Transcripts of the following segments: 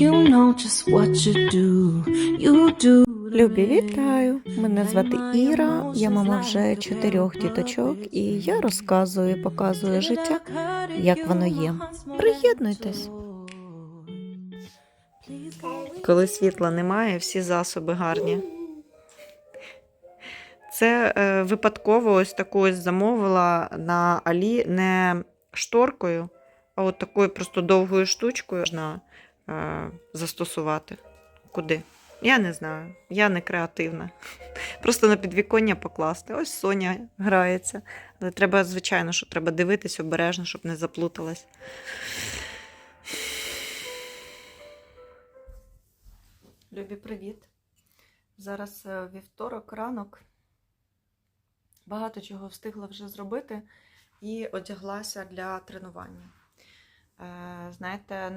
You know just what you do. You do. Любі, вітаю! Мене звати Іра, я мама вже чотирьох діточок, і я розказую, і показую життя, як воно є. Приєднуйтесь. Коли світла немає, всі засоби гарні. Це е, випадково ось таку ось замовила на Алі не шторкою, а от такою просто довгою штучкою можна застосувати. Куди? Я не знаю, я не креативна. Просто на підвіконня покласти. Ось Соня грається. Але треба, звичайно, що треба дивитись обережно, щоб не заплуталась. Любі, привіт. Зараз е, вівторок, ранок. Багато чого встигла вже зробити і одяглася для тренування. Е, Знаєте,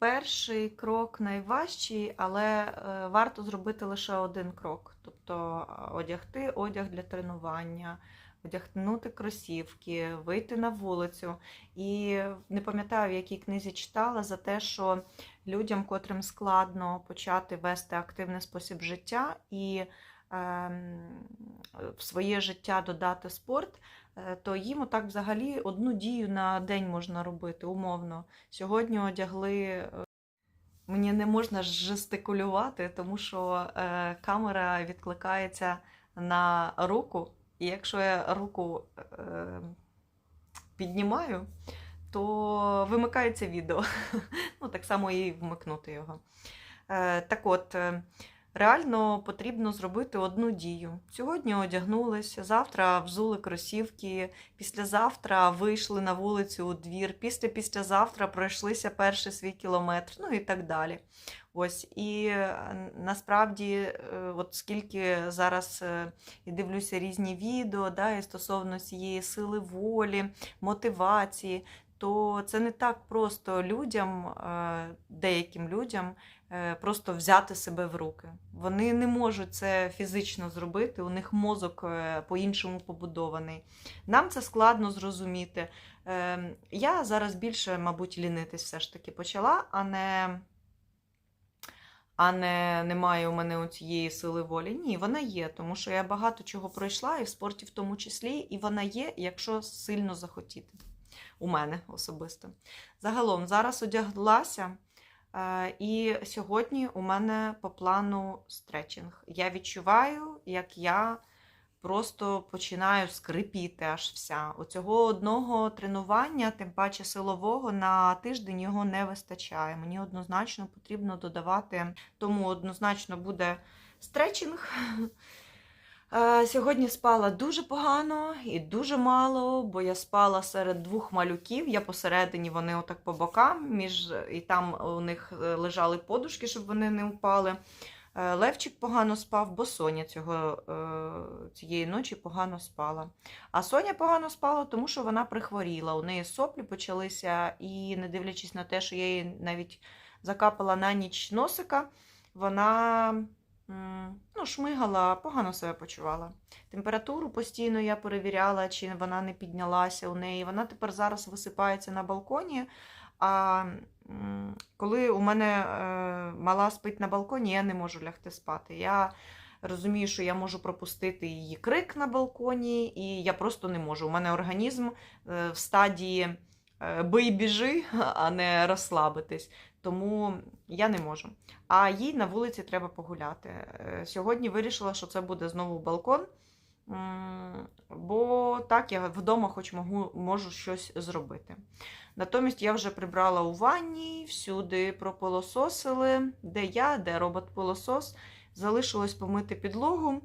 найперший крок найважчий, але е, варто зробити лише один крок. Тобто е, одягти одяг для тренування, одягнути кросівки, вийти на вулицю. І не пам'ятаю, в якій книзі читала за те, що людям, котрим складно почати вести активний спосіб життя і ем, в своє життя додати спорт, то їм отак взагалі одну дію на день можна робити, умовно. Сьогодні одягли. е, Мені не можна жестикулювати, тому що е, камера відкликається на руку, і якщо я руку е, піднімаю, то вимикається відео. Ну, так само і вмикнути його. Е, так от, е, реально потрібно зробити одну дію. Сьогодні одягнулись, завтра взули кросівки, післязавтра вийшли на вулицю у двір, після післязавтра пройшлися перший свій кілометр, ну і так далі. Ось і е, насправді, е, от скільки зараз е, і дивлюся різні відео, да, і стосовно цієї сили волі, мотивації, то це не так просто людям, деяким людям, просто взяти себе в руки. Вони не можуть це фізично зробити, у них мозок е, по-іншому побудований. Нам це складно зрозуміти. Е, Я зараз більше, мабуть, лінитись все ж таки почала, а не. А не немає у мене цієї сили волі. Ні, вона є, тому що я багато чого пройшла, і в спорті в тому числі, і вона є, якщо сильно захотіти. У мене особисто. Загалом, зараз одяглася, е, і сьогодні у мене по плану стретчинг. Я відчуваю, як я просто починаю скрипіти аж вся. Оцього одного тренування, тим паче силового, на тиждень його не вистачає. Мені однозначно потрібно додавати, тому однозначно буде стретчинг. Е, Сьогодні спала дуже погано і дуже мало, бо я спала серед двох малюків. Я посередині, вони отак по бокам, між, і там у них е, лежали подушки, щоб вони не впали. Е, Левчик погано спав, бо Соня цього, цієї ночі погано спала. А Соня погано спала, тому що вона прихворіла. У неї соплі почалися, і не дивлячись на те, що я їй навіть закапала на ніч носика, вона ну, шмигала, погано себе почувала. Температуру постійно я перевіряла, чи вона не піднялася у неї. Вона тепер зараз висипається на балконі. А коли у мене е, мала спить на балконі, я не можу лягти спати. Я розумію, що я можу пропустити її крик на балконі, і я просто не можу. У мене організм е, в стадії е, бий біжи, а не розслабитись. Тому я не можу. А їй на вулиці треба погуляти. Е, Сьогодні вирішила, що це буде знову балкон. Бо так я вдома хоч можу, можу щось зробити. Натомість я вже прибрала у ванні, всюди пропилососили, де я, де робот-пилосос. Залишилось помити підлогу.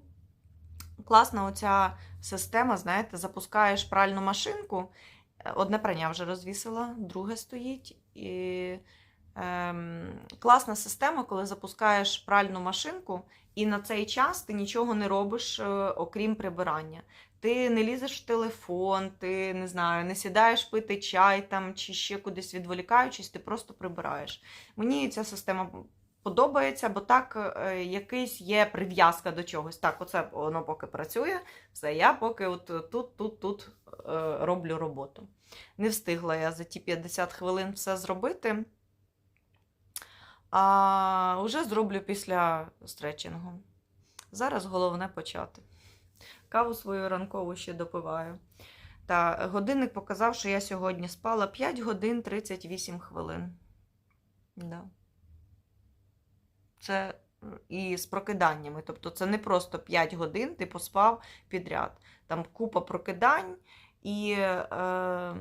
Класна оця система, знаєте, запускаєш пральну машинку. Е, Одне прання вже розвісила, друге стоїть. І, класна система, коли запускаєш пральну машинку, і на цей час ти нічого не робиш, е, окрім прибирання. Ти не лізеш в телефон, ти не знаю, не сідаєш пити чай там чи ще кудись відволікаючись, ти просто прибираєш. Мені ця система подобається, бо так е, якийсь є прив'язка до чогось. Так, оце воно поки працює, все, я поки от тут, тут, тут е, роблю роботу. Не встигла я за ті 50 хвилин все зробити. А вже зроблю після стретчингу. Зараз головне почати. Каву свою ранкову ще допиваю. Та годинник показав, що я сьогодні спала 5 годин 38 хвилин. Да. Це і з прокиданнями. Тобто це не просто 5 годин ти поспав підряд. Там купа прокидань, і, е,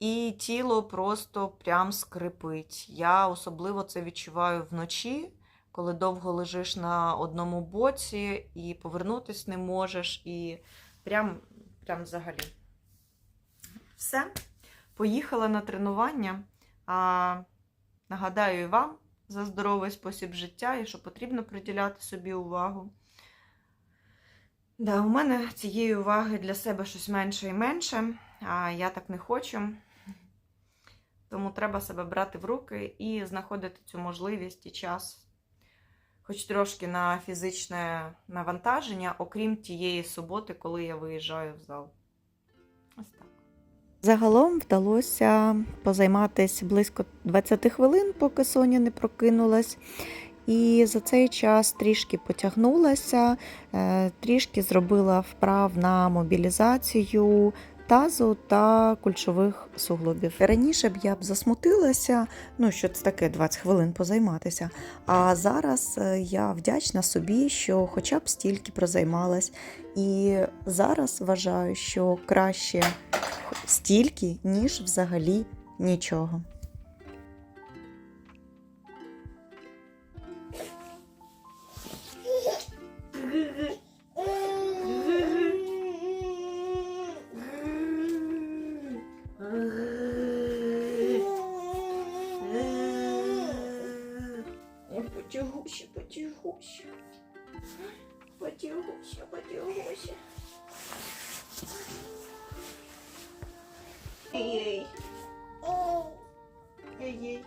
і тіло просто прям скрипить. Я особливо це відчуваю вночі, коли довго лежиш на одному боці і повернутися не можеш, і прям, прям взагалі. Все. Поїхала на тренування. А, нагадаю і вам за здоровий спосіб життя і що потрібно приділяти собі увагу. Да, у мене цієї уваги для себе щось менше і менше, а я так не хочу. Тому треба себе брати в руки і знаходити цю можливість і час, хоч трошки на фізичне навантаження, окрім тієї суботи, коли я виїжджаю в зал. Ось так. Загалом вдалося позайматися близько 20 хвилин, поки Соня не прокинулась. І за цей час трішки потягнулася, е, трішки зробила вправ на мобілізацію тазу та кульшових суглобів. Раніше б я б засмутилася, ну що це таке 20 хвилин позайматися. А зараз е, я вдячна собі, що хоча б стільки прозаймалась. І зараз вважаю, що краще стільки, ніж взагалі нічого. Потягуся, потягуся. Потягуся, потягуся. Ей. Ей.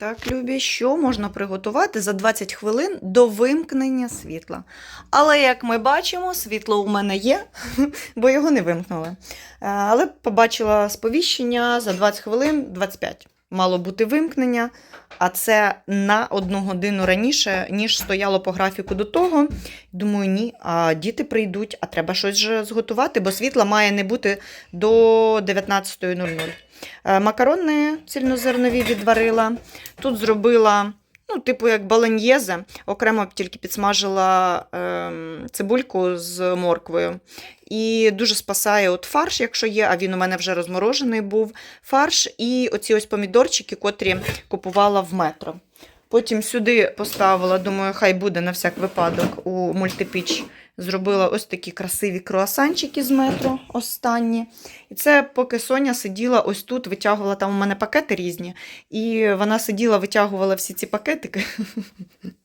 Так, Любі, що можна приготувати за 20 хвилин до вимкнення світла. Але, як ми бачимо, світло у мене є, бо його не вимкнули. Е, Але побачила сповіщення за 20 хвилин 25. Мало бути вимкнення, а це на одну годину раніше, ніж стояло по графіку до того. Думаю, ні, а діти прийдуть, а треба щось же зготувати, бо світла має не бути до 19.00. Е, Макарони цільнозернові відварила. Тут зробила, ну, типу, як баланьєзе, окремо тільки підсмажила ем, цибульку з морквою. І дуже спасає от фарш, якщо є, а він у мене вже розморожений був. Фарш і оці ось помідорчики, котрі купувала в метро. Потім сюди поставила, думаю, хай буде на всяк випадок у мультипіч. Зробила ось такі красиві круасанчики з метро останні. І це поки Соня сиділа ось тут, витягувала там у мене пакети різні. І вона сиділа, витягувала всі ці пакетики.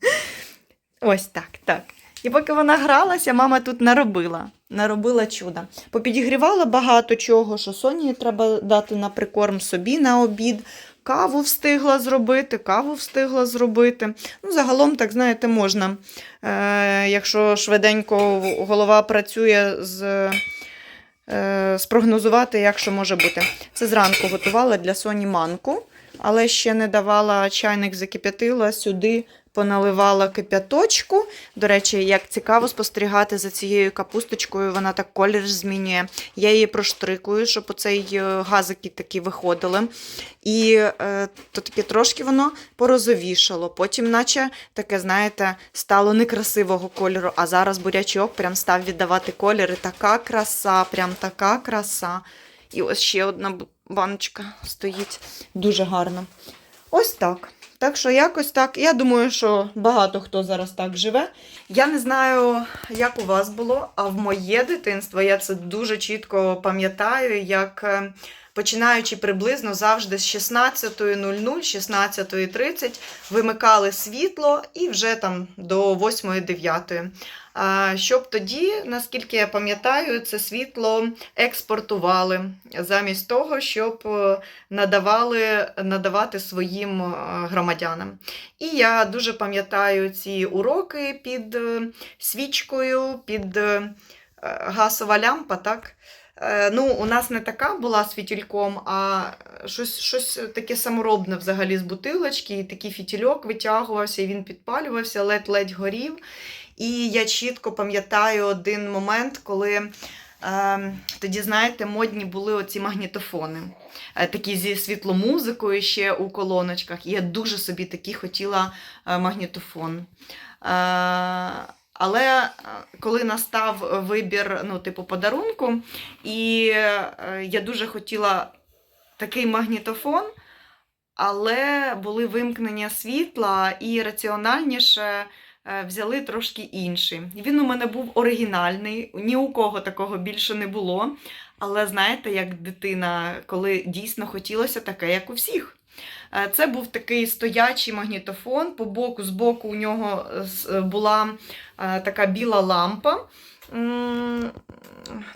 Ось так, так. І поки вона гралася, мама тут наробила. Наробила чудо. Попідігрівала багато чого, що Соні треба дати на прикорм собі на обід. Каву встигла зробити, каву встигла зробити. Ну, загалом, так знаєте, можна. Е, якщо швиденько голова працює з. е, Спрогнозувати, як що може бути. Це зранку готувала для Соні манку, але ще не давала чайник закип'ятила, сюди поналивала кип'яточку. До речі, як цікаво спостерігати за цією капусточкою, вона так колір змінює. Я її проштрикую, щоб оцей е, газики такі виходили. І е, то таке трошки воно порозовішало. Потім, наче таке, знаєте, стало некрасивого кольору, а зараз бурячок прям став віддавати колір. І така краса, прям така краса. І ось ще одна баночка стоїть. Дуже гарно. Ось так. Так що якось так. Я думаю, що багато хто зараз так живе. Я не знаю, як у вас було, а в моє дитинство я це дуже чітко пам'ятаю, як е, починаючи приблизно завжди з 16.00, 16.30 вимикали світло і вже там до 8-9. Щоб тоді, наскільки я пам'ятаю, це світло експортували замість того, щоб е, надавали, надавати своїм е, громадянам. І я дуже пам'ятаю ці уроки під е, свічкою, під газова лямпа, так? Е, ну, у нас не така була з фітільком, а щось, щось таке саморобне взагалі з бутилочки, і такий фітільок витягувався, і він підпалювався, ледь-ледь горів. І я чітко пам'ятаю один момент, коли е, тоді, знаєте, модні були оці магнітофони, е, такі зі світломузикою ще у колоночках. І я дуже собі такі хотіла е, магнітофон. Але е, коли настав вибір, ну, типу, подарунку, і е, я дуже хотіла такий магнітофон, але були вимкнення світла і раціональніше е, взяли трошки інший. Він у мене був оригінальний, ні у кого такого більше не було. Але знаєте, як дитина, коли дійсно хотілося таке, як у всіх. Е, Це був такий стоячий магнітофон. По боку, з боку у нього е, е, була така біла лампа,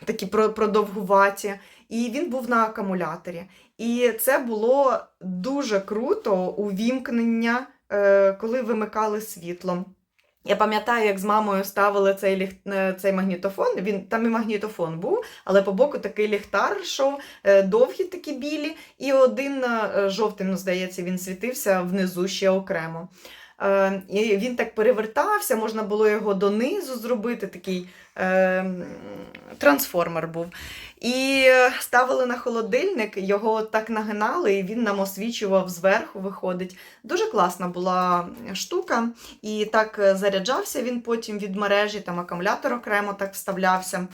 такі продовгуваті, і він був на акумуляторі. І це було дуже круто увімкнення, коли вимикали світло. Я пам'ятаю, як з мамою ставили цей, ліх... е, цей магнітофон. Він там і магнітофон був, але по боку такий ліхтар йшов, е, довгі такі білі, і один е, жовтим, ну, здається, він світився внизу ще окремо. І він так перевертався, можна було його донизу зробити, такий е, трансформер був. І е, ставили на холодильник, його так нагинали, і він нам освічував зверху, виходить. Дуже класна була штука. І так е, заряджався він потім від мережі, там акумулятор окремо так вставлявся.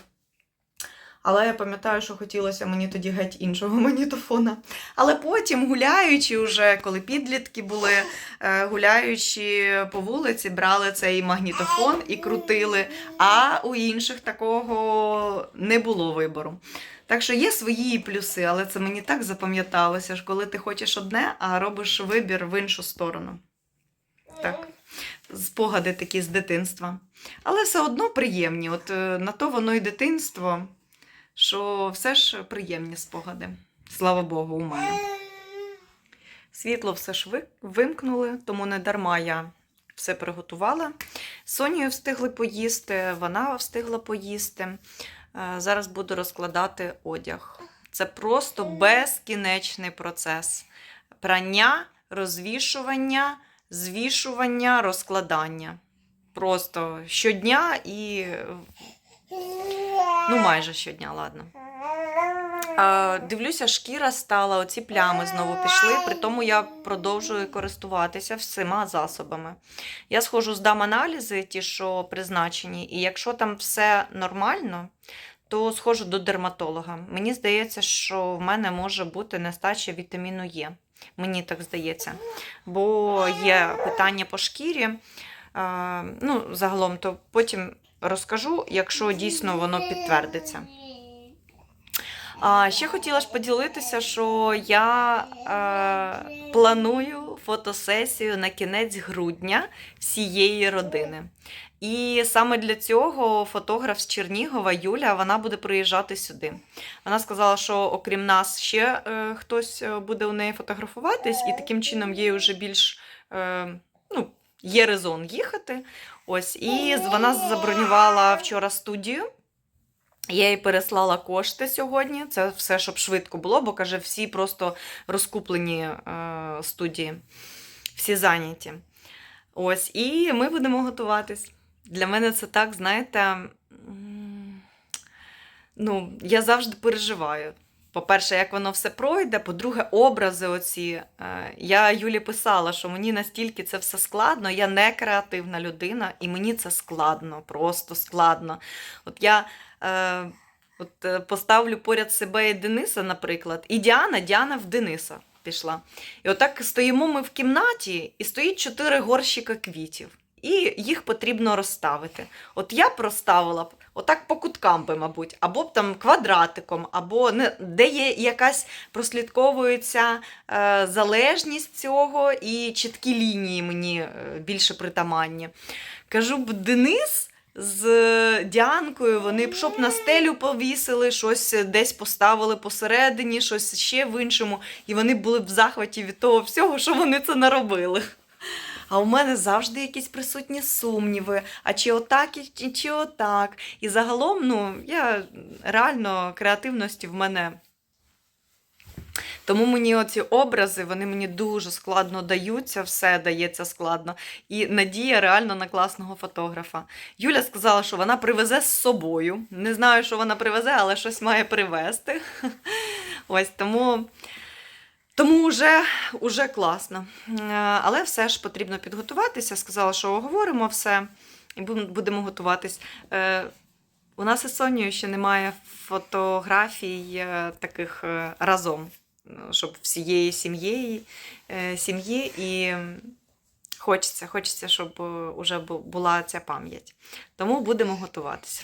Але я пам'ятаю, що хотілося мені тоді геть іншого магнітофона. Але потім, гуляючи, вже, коли підлітки були, е, гуляючи по вулиці, брали цей магнітофон і крутили, а у інших такого не було вибору. Так що є свої плюси, але це мені так запам'яталося, що коли ти хочеш одне, а робиш вибір в іншу сторону. Так. Спогади такі з дитинства. Але все одно приємні. От е, на то воно і дитинство, що все ж приємні спогади. Слава Богу, у мене. Світло все ж вимкнули, тому не дарма я все приготувала. З Сонією встигли поїсти, вона встигла поїсти. Е, Зараз буду розкладати одяг. Це просто безкінечний процес. Прання, розвішування, звішування, розкладання. Просто щодня і ну майже щодня, ладно. А, дивлюся, шкіра стала, оці плями знову пішли, при тому я продовжую користуватися всіма засобами. Я схожу, здам аналізи, ті, що призначені, і якщо там все нормально, то схожу до дерматолога. Мені здається, що в мене може бути нестача вітаміну Е. Мені так здається. Бо є питання по шкірі. Ну, загалом, то потім розкажу, якщо дійсно воно підтвердиться. А ще хотіла ж поділитися, що я е, планую фотосесію на кінець грудня всієї родини. І саме для цього фотограф з Чернігова Юля вона буде приїжджати сюди. Вона сказала, що окрім нас ще е, хтось е, буде у неї фотографуватись, і таким чином їй вже більш е, є резон їхати. Ось, і вона забронювала вчора студію. Я їй переслала кошти сьогодні. Це все, щоб швидко було, бо каже, всі просто розкуплені е, студії, всі зайняті. Ось, і ми будемо готуватись. Для мене це так, знаєте, ну, я завжди переживаю. По-перше, як воно все пройде, по-друге, образи оці. Е, Я Юлі писала, що мені настільки це все складно, я не креативна людина, і мені це складно, просто складно. От я е, от, е, поставлю поряд себе і Дениса, наприклад, і Діана, Діана в Дениса пішла. І отак стоїмо ми в кімнаті, і стоїть чотири горщика квітів. І їх потрібно розставити. От я б розставила б отак по куткам би, мабуть, або б там квадратиком, або не, де є якась прослідковується е, залежність цього і чіткі лінії мені е, більше притаманні. Кажу б, Денис з е, Діанкою, вони б щоб на стелю повісили, щось десь поставили посередині, щось ще в іншому, і вони були б в захваті від того всього, що вони це наробили. А у мене завжди якісь присутні сумніви. А чи отак, і- чи, отак. І загалом, ну, я реально креативності в мене. Тому мені оці образи, вони мені дуже складно даються, все дається складно. І надія реально на класного фотографа. Юля сказала, що вона привезе з собою. Не знаю, що вона привезе, але щось має привезти. Ось тому. Тому вже, вже класно. Е, Але все ж потрібно підготуватися. Сказала, що оговоримо все і будемо готуватись. Е, У нас із Сонією ще немає фотографій е, таких разом, щоб всієї сім'ї, сім'ї і хочеться, хочеться, щоб вже була ця пам'ять. Тому будемо готуватися.